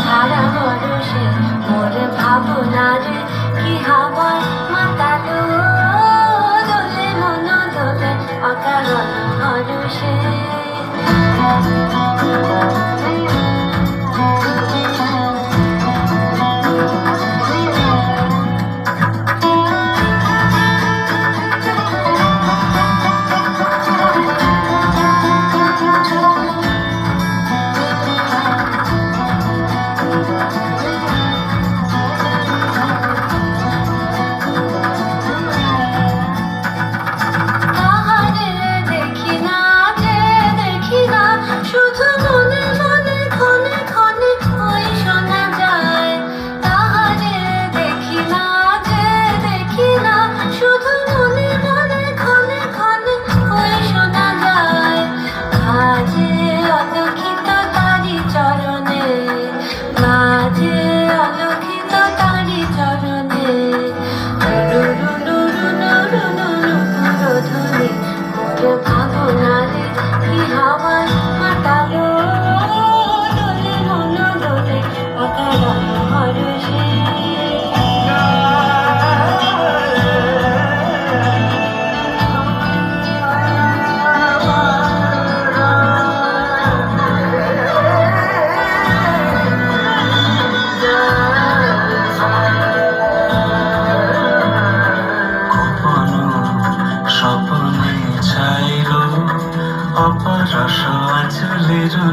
ধারা বরসে মোর ভাবনার কি হাওয়ায়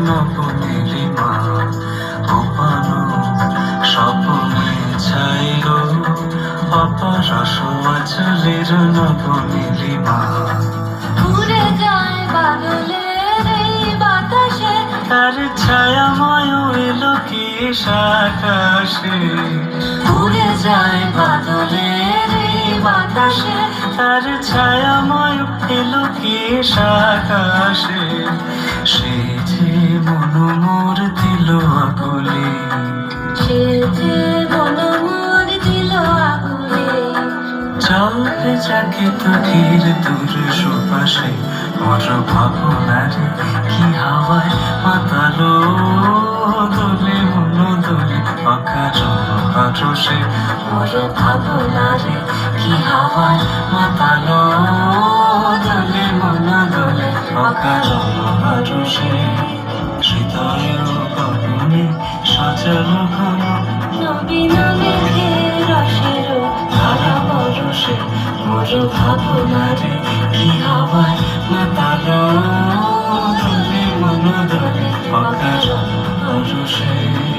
নবনীলিমা গোপন স্বপনে ছাইল অপরস আচলের নবনীলিমা উড়ে যায় বাদলের এই বাতাসে। তার ছায়াময় এলো কি আকাশে উড়ে যায় বাদলের এই বাতাসে। তার ছায়াময় এলো কি আকাশে সে যে চলবে যাকে তো ধীর দূর সুপাশে মোর ভাবনারে কি হাওয়ায় মাতালো দোলে মন দোলে অকারণ পারসে মোর ভাবনারে কি হাওয়ায় মাতালো দোলে মন দোলে অকারণ পারসে হৃদয় গগনে সজল ঘন কারও ভাবো না রে কি হওয়ার মাতাল? তুমি মনোদরে অকারণ অরুষে।